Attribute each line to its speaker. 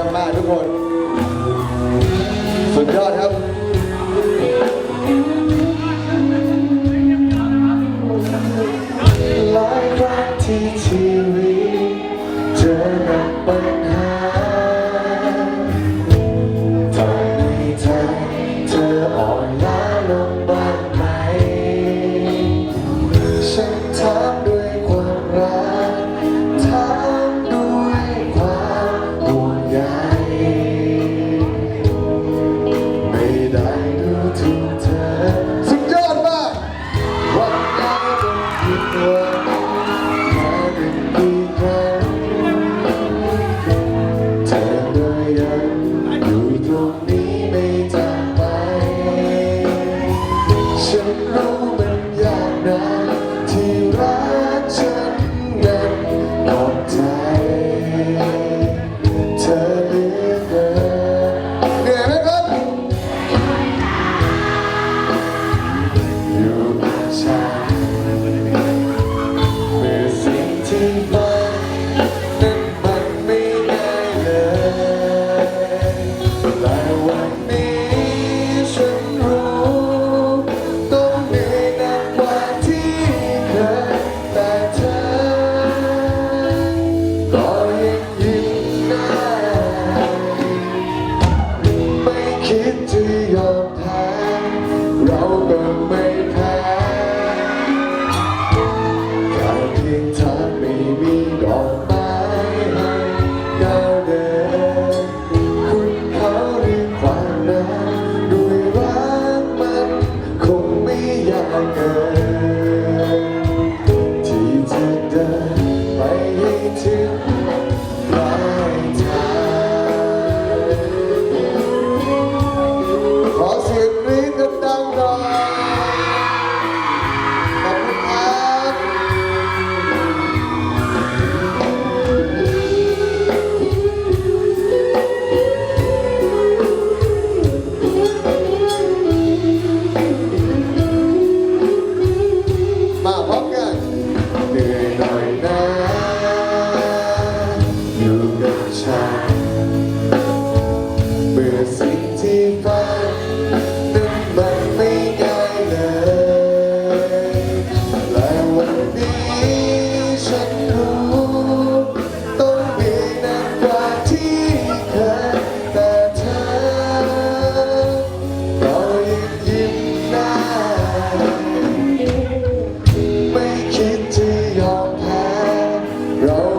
Speaker 1: ยี่มมากทุกคน Oh. ที่ยอมแพ้เราก็ไม่แพ้การเพียงทาง Go.